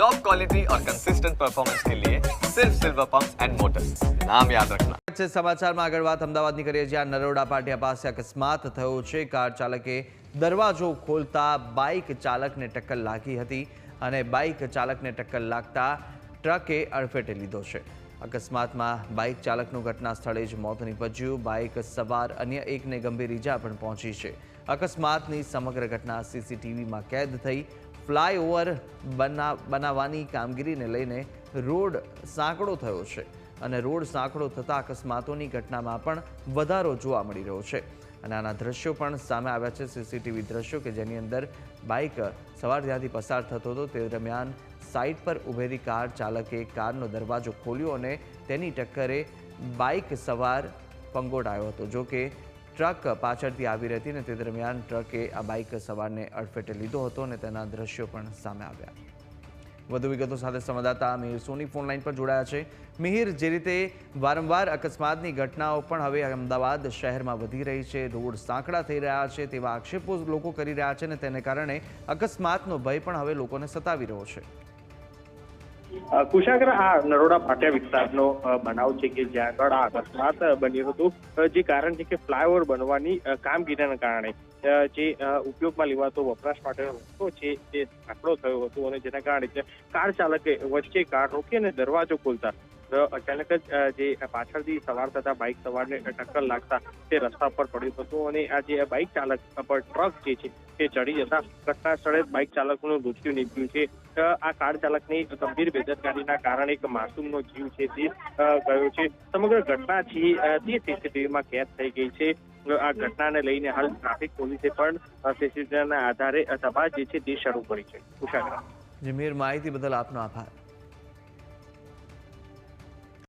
Top quality और consistent performance के लिए सिर्फ सिल्वर पंप एंड मोटर्स नाम याद रखना છે સમાચારમાં આગળ વાત અમદાવાદની કરીએ જ્યાં નરોડા પાટિયા પાસે અકસ્માત થયો છે કાર ચાલકે દરવાજો ખોલતા બાઇક ચાલકને ટક્કર લાગી હતી અને બાઇક ચાલકને ટક્કર લાગતા ટ્રકે અડફેટે લીધો છે અકસ્માતમાં બાઇક ચાલકનું ઘટના સ્થળે જ મોત નીપજ્યું બાઇક સવાર અન્ય એકને ગંભીર ઈજા પણ પહોંચી છે અકસ્માતની સમગ્ર ઘટના સીસીટીવીમાં કેદ થઈ ફ્લાયઓવર બના, બનાવવાની કામગીરીને લઈને રોડ સાંકડો થયો છે અને રોડ સાંકડો થતા અકસ્માતોની ઘટનામાં પણ વધારો જોવા મળી રહ્યો છે. અને આના દ્રશ્યો પણ સામે આવ્યા છે. સીસીટીવી દ્રશ્યો કે જેની અંદર બાઇક સવાર ત્યાંથી પસાર થતો હતો. તે દરમિયાન સાઇડ પર ઉભેલી કાર ચાલકે કારનો દરવાજો ખોલ્યો અને તેની ટક્કરે બાઇક સવાર પંગોડાયો હતો. જો કે ટ્રક પાછળથી આવી રહી હતી ને તે દરમિયાન ટ્રકે આ બાઇક સવારને અડફેટે લીધો હતો અને તેના દ્રશ્યો પણ સામે આવ્યા. વધુ વિગતો સાથે સંવાદદાતા મિહિર સોની ફોન લાઈન પર જોડાયા છે. મિહિર, જે રીતે વારંવાર અકસ્માતની ઘટનાઓ પણ હવે અમદાવાદ શહેરમાં વધી રહી છે, રોડ સાંકડા થઈ રહ્યા છે તેવા આક્ષેપો લોકો કરી રહ્યા છે અને તેને કારણે અકસ્માતનો ભય પણ હવે લોકોને સતાવી રહ્યો છે. કુશાગ્ર આ નરોડા પાટિયા વિસ્તારનો બનાવ છે કે જ્યાં આગળ આ અકસ્માત બન્યો હતું જે કારણ છે કે ફ્લાયઓવર બનવાની કામગીરીના કારણે જે ઉપયોગમાં લેવાતો વપરાશ માટેનો રસ્તો છે તે સાંકડો થયો હતો અને જેના કારણે કાર ચાલકે વચ્ચે કાર રોકી અને દરવાજો ખોલતા અચાનક જ જે પાછળથી સવાર થતા બાઇક સવારને ટક્કર લાગતા તે રસ્તા પર પડ્યું હતું અને આ જે બાઇક ચાલક પર ટ્રક જે છે તે ચડી જતા ઘટના સ્થળે બાઇક ચાલકનું મૃત્યુ નીપજ્યું છે. આ કાર ચાલકની ગંભીર બેદરકારીના કારણે એક માસૂમનો જીવ છે તે ગયો છે. સમગ્ર ઘટના છે તે સીસીટીવીમાં કેદ થઈ ગઈ છે આ ઘટનાને લઈને હાલ ટ્રાફિક પોલીસે પણ સીસીટીવીના આધારે તપાસ જે છે તે શરૂ કરી છે. કુશાગ્ર જમીર માહિતી બદલ આપનો આભાર.